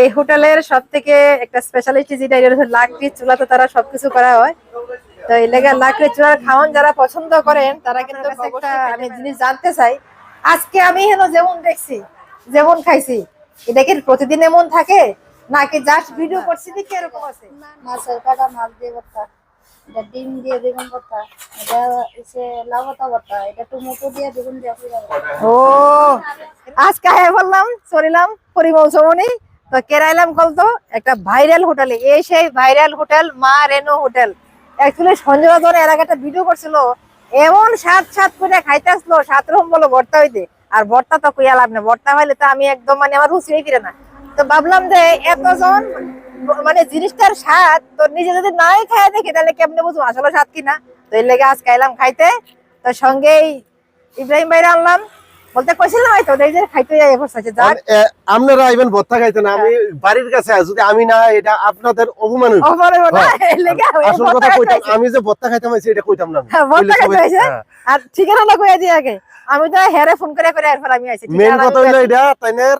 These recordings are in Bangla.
এই হোটেলের সব থেকে একটা স্পেশালিটি যেটা এটা হচ্ছে লাকড়ি চুলাতে তারা সবকিছু করা হয়। তো এই লেগে লাকড়ি চুলার খাওয়ান যারা পছন্দ করেন তারা কিন্তু একটা আমি জিনিস জানতে চাই। আজকে আমি হেন যেমন দেখছি যেমন খাইছি এটা কি প্রতিদিন এমন থাকে? নাকি জাস্ট ভিডিও করছি দেখি এরকম আছে? মাছের কাটা মাছ দিয়ে ভর্তা। এটা ডিম দিয়ে বেগুন ভর্তা। এটা হচ্ছে লাউতা ভর্তা। এটা টমেটো দিয়ে বেগুন দিয়ে ও আজকে বললাম চলিলাম পরিমল সমনি তো কেরাইলাম কলতো একটা ভাইরাল হোটেলে এই সেই ভাইরাল হোটেল মা রেনো হোটেল অ্যাকচুয়ালি সঞ্জয় ধরে এর ভিডিও করছিল, এমন স্বাদ স্বাদ করে খাইতে আসলো, সাত রকম বলো ভর্তা হইতে। আর ভর্তা তো কুইয়া লাভ না ভর্তা হইলে তো আমি একদম মানে আমার রুচি ফিরে না। তো ভাবলাম যে এতজন মানে জিনিসটার স্বাদ, তো নিজে যদি নাই খাই দেখি, তাহলে কেমনে বুঝব আসলে স্বাদ কিনা? তো এর লেগে আজ খাইলাম খাইতে। তো সঙ্গেই ইব্রাহিম ভাইরা আনলাম। বলতে কইছিলাম হয়তো এই যে খাইতে যাই বসে আছে যাক। এ, আপনারা আইবেন খাইতেন আমি বাড়ির কাছে আছি। যদি আমি না এটা আপনাদের অপমান হইব। ওপরে ওটা হ্যাঁ। এর লেগে আমি আসল কথা কইতাম আমি যে ভত্তা খাইতাম আইছি এটা কইতাম না হ্যাঁ, ভর্তা খাইতে? আর ঠিকানাটা কইয়া দিয়ে আগে। আমি তো হেরে ফোন করে করে এরপর আমি আইছি মেন কথা হইল এটা তাইনের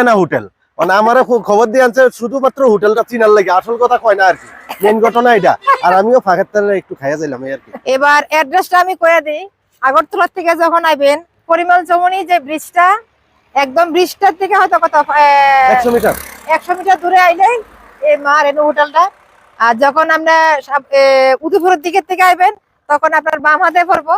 না হোটেল। মানে আমার খবর দিয়ে আনছে শুধুমাত্র হোটেলটা চিনার লাগে আসল কথা কয় না আর কি। মেন ঘটনা এটা। আর আমিও ফাঁকের তালে একটু খাইয়া যাইলাম আর কি। এবার অ্যাড্রেসটা আমি কইয়া দিই। আগরতলা থেকে যখন আইবেন পরিমল জমনি যে ব্রিজটা একদম ব্রিজটার থেকে হয়তো কত একশো মিটার। একশো মিটার দূরে আইলেই এই মা রেনু হোটেলটা। আর যখন আমরা উদুপুরের উদয়পুরের দিকের থেকে আইবেন তখন আপনার বাম হাতে পড়ব।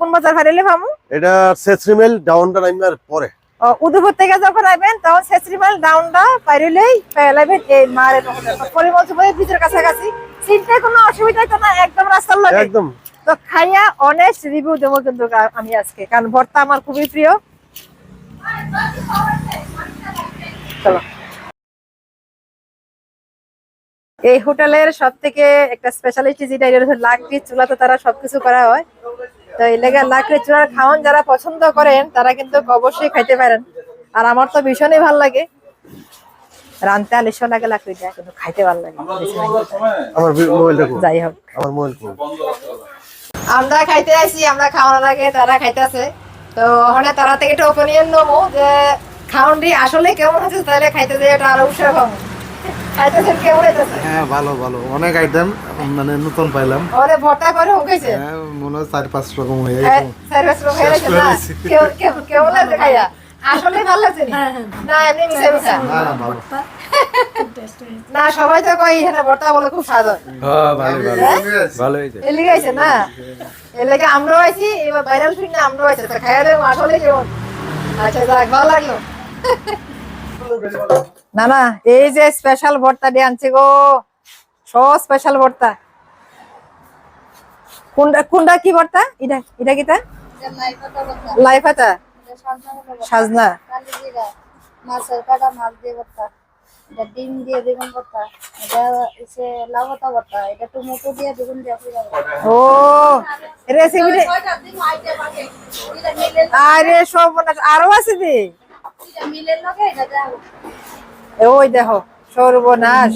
কোন বাজার হারিলে ভামু? এটা সেসরিমেল ডাউনটা নাইমার পরে। উদয়পুর থেকে যখন আইবেন তখন সেসরিমাল ডাউনটা পাইলেই পেলাইবেন এই মা রেনু পরিমল জমনি ব্রিজের কাছাকাছি। চিনতে কোনো অসুবিধা তো না একদম রাস্তার লাগে। একদম। তো খাইয়া অনেস্ট রিভিউ দেবো কিন্তু আমি আজকে কারণ ভর্তা আমার খুবই প্রিয়। চলো। এই হোটেলের সব থেকে একটা স্পেশালিটি যেটা লাকড়ি চুলাতে তারা সবকিছু করা হয়। তো এই লেগে লাকড়ি চুলার খাওয়ান যারা পছন্দ করেন তারা কিন্তু অবশ্যই খাইতে পারেন। আর আমার তো ভীষণই ভালো লাগে। রানতে আলিশ লাগে লাকড়িটা কিন্তু খাইতে ভালো লাগে। আমার মোবাইলটা যাই হোক। আমার মোবাইল আমরা খাইতে আসি আমরা খাওয়ানোর আগে তারা খাইতেছে। তো ওখানে তারা থেকে একটা ওপিনিয়ন নেব যে খাওয়ানটি আসলে কেমন হচ্ছে তাহলে খাইতে যাই এটা আরও উৎসাহ পাবো খাইতেছেন কেমন হইতেছে হ্যাঁ ভালো ভালো। অনেক আইটেম মানে নতুন পাইলাম। ওরে ভর্তা করে হ্যাঁ মনে হয় চার পাঁচ রকম হয়ে হ্যাঁ, হয়ে গেছে না? খাইয়া আসলে ভালো লাগছে না? এমনি মিশে মিশা। না না ভালো। না সবাই তো কই এখানে ভর্তা বলে খুব স্বাদ হয়। হ্যাঁ ভালো ভালো ভালো হয়েছে। এর লেগে আইছে না? এর লেগে আমরাও আইছি? এবার ভাইরাল ফিল্ম না আমরাও আইছি। তো খাইয়া দেবো আসলে কেমন? আচ্ছা যাক ভালো লাগল। না না এই যে স্পেশাল ভর্তা দিয়ে আনছি গো। সব স্পেশাল ভর্তা। কোনটা কোনটা কি ভর্তা? এটা এটা কিটা? এটা লাইফাতা ভর্তা। লাই পাতা এটা সাজনা। মাছের কাটা মাছ দিয়ে ভর্তা। এটা ডিম দিয়ে বেগুন ভর্তা। এটা হচ্ছে লাউতা ভর্তা। এটা টমেটো দিয়ে বেগুন দিয়ে ও রেসিপি আরে সব আরও আছে দি। এটা মিলের লগে এটা দেওয়া হবে। ওই দেখো সর্বনাশ।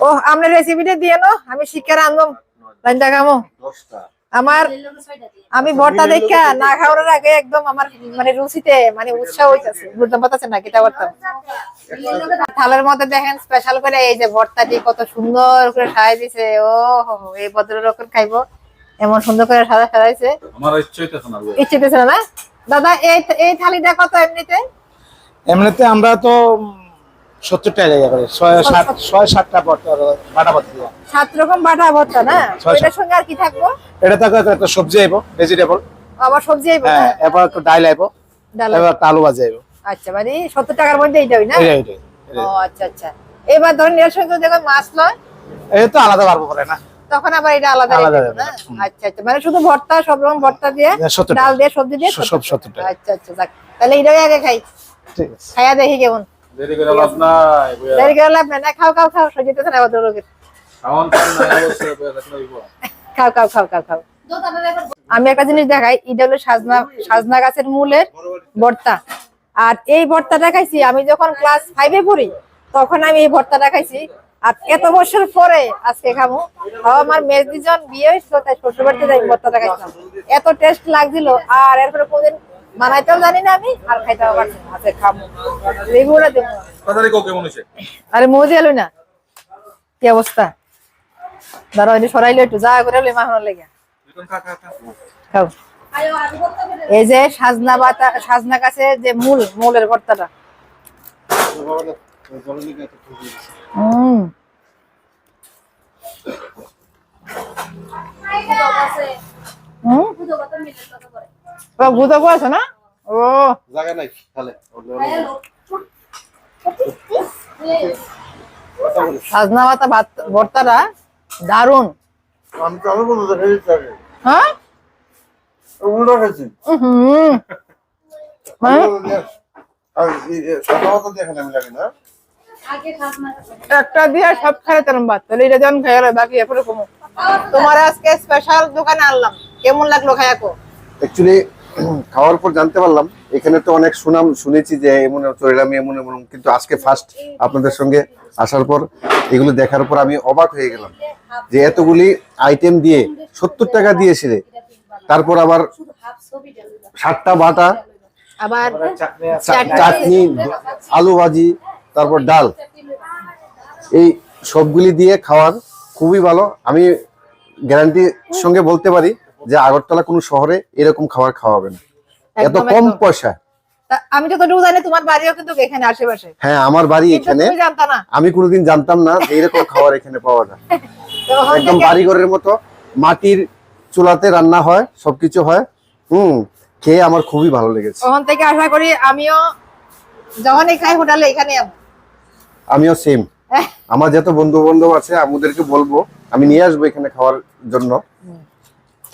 ও আমরা রেসিপিটা দিয়ে নো আমি শিক্ষার আনব রান্না কামো আমার। আমি ভর্তা দেখা না খাওয়ার আগে একদম আমার মানে রুচিতে মানে উৎসাহ হইতাছে বুঝতে পারতেছে না কিটা করতাম। থালের মধ্যে দেখেন স্পেশাল করে এই যে ভর্তাটি কত সুন্দর করে সাজাই দিছে ও হো এই ভদ্রলোকের খাইবো। এমন সুন্দর করে সাজা সাজাইছে। আমার ইচ্ছে হইতেছে না ইচ্ছে দিছে না? দাদা এই এই থালিটা কত এমনিতে? এমনিতে আমরা তো সত্তর টাকা জায়গা করে ছয় সাত ছয় সাতটা বাটা বাটা বাটা দিলাম সাত রকম বাটা ভর্তা না? এটার সঙ্গে আর কি থাকব? এটা থাকে একটা সবজি আইব ভেজিটেবল আবার সবজি আইবো হ্যাঁ না? এবার একটু ডাল আইব ডাল এবার আলু ভাজি আইব। আচ্ছা মানে সত্তর টাকার মধ্যে এইটাই না? এটাই ও আচ্ছা আচ্ছা। এবার ধরুন এর সঙ্গে যখন মাছ লয় এই তো আলাদা পারব করে না। তখন আবার এটা আলাদা আচ্ছা আচ্ছা মানে শুধু ভর্তা সব রকম ভর্তা দিয়ে হ্যাঁ, 70 ডাল দিয়ে সবজি দিয়ে সব সত্তর টাকা। আচ্ছা আচ্ছা তাহলে এটাই আগে খাই। ঠিক আছে। খাইয়া দেখি কেমন। দেরি করে লাভ নাই দেরি করে লাভ নাই। খাও খাও খাও সজিতে না ভদ্র লোকের খাওয়ান পান না অবশ্যই বইয়া থাকলে হইব। খাও খাও খাও খাও খাও। আমি একটা জিনিস দেখাই এটা হলো সাজনা সাজনা গাছের মূলের ভর্তা। আর এই ভর্তাটা খাইছি আমি যখন ক্লাস ফাইভে পড়ি তখন আমি এই ভর্তাটা খাইছি। আর এত বছর পরে আজকে খামু। আমার মেজ দুজন বিয়ে হয়েছিল তাই শ্বশুর বাড়িতে যাই ভর্তাটা খাইছিলাম। এত টেস্ট লাগছিল আর এরপরে কোনদিন বানাইতেও জানি না আমি আর খাইতেও পারছি না। হাতে খাব রিভিউটা দেবো। তাড়াতাড়ি কো কেমন হয়েছে? আরে মৌজি এলো না। কি অবস্থা? দাঁড়াও এটি সরাইলে একটু যা করে এলো মাখানোর লেগে। খাও। এই যে সাজনা বাতা সাজনা গাছের যে মূল মূলের ভর্তাটা। হম হম ভূত আছে না? ও। জায়গা নাই তাহলে। সাজনা পাতা ভর্তাটা দারুণ আমি তো আমি বলতে খেয়েছি হ্যাঁ? উল্টো খেয়েছি। হুম। হ্যাঁ আর সাদা মতো দিয়ে খেলে আমি জানি না। একটা দিয়ে সব খাই তার ভাত তাহলে এটা যেমন খাই বাকি এরপরে কমো তোমার আজকে স্পেশাল দোকানে আনলাম। কেমন লাগল খায়াকো? অ্যাকচুয়ালি খাওয়ার পর জানতে পারলাম এখানে তো অনেক সুনাম শুনেছি যে এমন চরিলাম এমন এমন কিন্তু আজকে ফার্স্ট আপনাদের সঙ্গে আসার পর এগুলো দেখার পর আমি অবাক হয়ে গেলাম যে এতগুলি আইটেম দিয়ে সত্তর টাকা দিয়েছিল তারপর আবার সাতটা বাটা আবার চাটনি আলু ভাজি তারপর ডাল। এই সবগুলি দিয়ে খাওয়ার খুবই ভালো। আমি গ্যারান্টির সঙ্গে বলতে পারি যে আগরতলা কোনো শহরে এরকম খাবার খাওয়াবে না। এত কম পয়সা আমি যতটুকু জানি তোমার বাড়িও কিন্তু এখানে আশেপাশে। হ্যাঁ আমার বাড়ি এখানে। আমি কোনোদিন জানতাম না যে এরকম খাবার এখানে পাওয়া যায়। একদম বাড়িঘরের মতো মাটির চুলাতে রান্না হয় সবকিছু হয়। হুম খেয়ে আমার খুবই ভালো লেগেছে। ওখান থেকে আশা করি আমিও যখনই খাই হোটেলে এখানে আমিও সেম আমার যত বন্ধু বান্ধব আছে আমাদেরকে বলব আমি নিয়ে আসব এখানে খাওয়ার জন্য।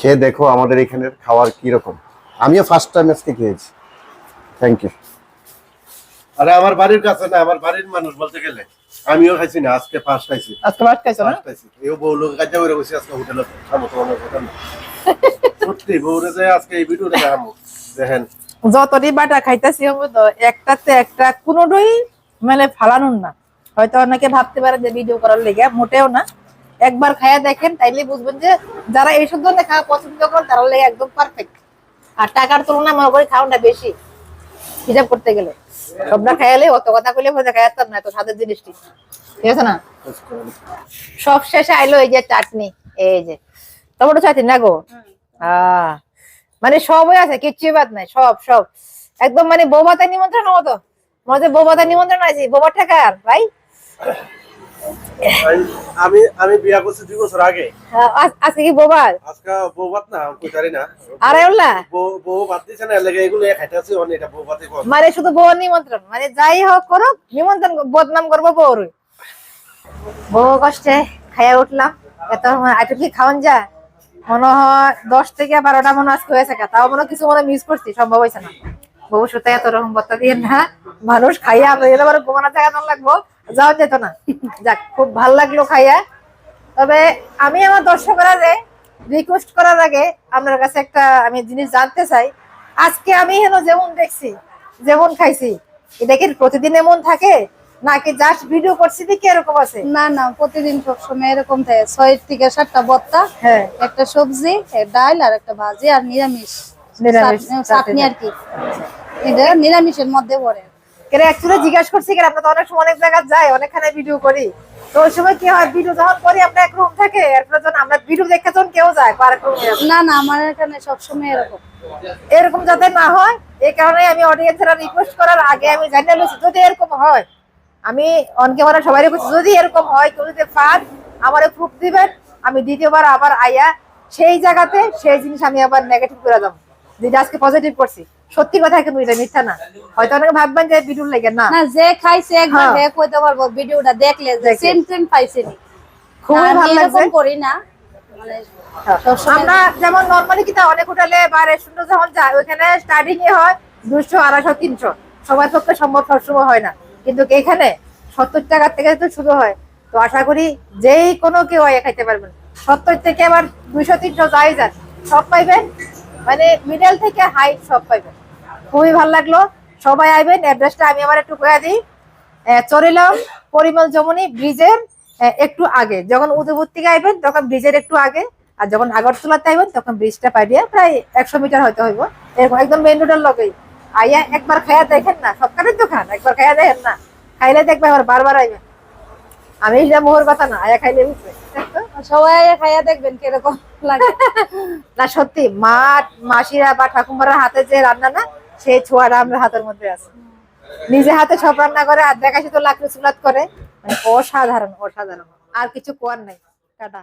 খেয়ে দেখো আমাদের এখানের খাবার কি রকম আমিও ফার্স্ট টাইম আজকে খেয়েছি। থ্যাংক ইউ আরে আমার বাড়ির কাছে না আমার বাড়ির মানুষ বলতে গেলে আমিও খাইছি না আজকে ফার্স্ট খাইছি। আজকে ভাত খাইছো না? খাইছি। এই বউ লোক কাজে করে বসে আজকে হোটেলে খাব তোমাদের হোটেলে সত্যি বউরে যে আজকে এই ভিডিওটা দেখাবো দেখেন। যতটি বাটা খাইতেছি তো একটাতে একটা কোনোটাই মানে ফালানোর না। হয়তো অনেকে ভাবতে পারে যে ভিডিও করার লেগে মোটেও না। একবার খাইয়া দেখেন তাইলে বুঝবেন যে যারা এইসব ধরনের খাওয়া পছন্দ করেন তারা লেগে একদম পারফেক্ট আর টাকার তুলনায় মনে করি খাওয়াটা বেশি। হিসাব করতে গেলে। সবটা খাইলে অত কথা কইলে হয়তো খাইতাম না এত স্বাদের জিনিসটি। ঠিক আছে না? সব শেষে আইলো এই যে চাটনি এই যে। টমেটো চাটনি না গো? আহ মানে সবই আছে কিচ্ছু বাদ নাই সব সব। একদম মানে বৌভাতের নিমন্ত্রণ হতো মনে হচ্ছে বৌভাতের নিমন্ত্রণ আছে বৌভাত টাকার ভাই? আমি আমি বিয়া করছি দুই বছর আগে। আজকে কি আজকে না কইতারি না। আরে বউ বউ ভাত দিছে না এলাকা এগুলো অনেক এটা কম মানে শুধু নিমন্ত্রণ মানে যাই হোক করুক নিমন্ত্রণ বদনাম করব বউর বউ কষ্টে খাইয়া উঠলাম এত আইটু কি খাওয়ান যায়? মনে হয় দশ থেকে বারোটা মনে হয় আজকে হয়েছে। তাও মনে কিছু মনে মিস করছি সম্ভব হয়েছে না। বউ সুতে এত রকম বত্তা দিয়ে না মানুষ খাইয়া এলে বারে ঘুমানোর জায়গা লাগবো। যাওয়া যেত না। যাক খুব ভালো লাগল খাইয়া। তবে আমি আমার দর্শকরা রিকোয়েস্ট করার আগে আপনার কাছে একটা আমি জিনিস জানতে চাই। আজকে আমি হেন যেমন দেখছি যেমন খাইছি এটা কি প্রতিদিন এমন থাকে? নাকি জাস্ট ভিডিও করছি দেখি এরকম আছে? না না প্রতিদিন সবসময় এরকম থাকে। ছয় থেকে সাতটা ভর্তা হ্যাঁ। একটা সবজি ডাল আর একটা ভাজি আর নিরামিষ। নিরামিষ, চাটনি। আর কি। এটা নিরামিষের মধ্যে পড়ে। অ্যাকচুয়ালি জিজ্ঞাসা করছি কেন আমরা তো অনেক সময় অনেক জায়গায় যাই অনেকখানে ভিডিও করি। তো ওই সময় কি হয় ভিডিও যখন করি আমরা এক রুম থাকে এরপরে যখন আমরা ভিডিও দেখতে যখন কেউ যায় না না আমার এখানে সবসময় এরকম। এরকম যাতে না হয় এই কারণে আমি অডিয়েন্সরা রিকোয়েস্ট করার আগে আমি জানিয়ে লইছি যদি এরকম হয় আমি অন ক্যামেরা সবাই রেখেছি যদি এরকম হয় কেউ যদি পান আমার প্রুফ দিবেন আমি দ্বিতীয়বার আবার আইয়া সেই জায়গাতে সেই জিনিস আমি আবার নেগেটিভ করে দেবো। যেটা আজকে পজিটিভ করছি। সত্যি কথা কিন্তু এটা মিথ্যা না। হয়তো অনেকে ভাববেন যে ভিডিও লেগে না। না যে খাইছে একবার হ্যাঁ। হে কইতে পারব ভিডিওটা দেখলে যে। সেম সেম পাইছেনি খুবই আমি ভালো লাগছে। করি না। মানে আমরা যেমন নর্মালি কিন্তু অনেক হোটেলে বা রেস্টুরেন্টে যখন যাই ওখানে স্টার্টিং এ হয় দুশো আড়াইশো তিনশো। সবার পক্ষে সম্ভব সবসময় হয় না। কিন্তু এখানে সত্তর টাকার থেকে তো শুরু হয়। তো আশা করি যেই কোনো কেউ আইয়া খাইতে পারবেন সত্তর থেকে আবার দুইশো তিনশো যাই যান সব পাইবেন মানে মিডল থেকে হাই সব পাইবেন খুবই ভালো লাগল। সবাই আইবেন অ্যাড্রেসটা আমি আবার একটু কয়ে দিই। আহ, চরিলাম পরিমল যমুনি ব্রিজের একটু আগে। যখন উদয়পুর থেকে আইবেন তখন ব্রিজের একটু আগে। আর যখন আগরতলাতে আইবেন তখন ব্রিজটা পাই দিয়ে প্রায় একশো মিটার হয়তো হইব। এরকম একদম মেন রোডের লগেই আইয়া একবার খাইয়া দেখেন না সবকারের তো খান একবার খাইয়া দেখেন না। খাইলে দেখবে আবার বারবার আইবেন। আমি এটা মোহর কথা না আয়া খাইলে বুঝবে। সবাই খাইয়া দেখবেন কীরকম লাগে। না সত্যি মা মাসিরা বা ঠাকুমারা হাতে যে রান্না না সেই ছোঁয়াটা আমরা হাতের মধ্যে আছে। নিজে হাতে সব রান্না করে আর দেখাশি তো লাকড়ি চুলাত করে। মানে অসাধারণ অসাধারণ। আর কিছু কোয়ার নাই টাটা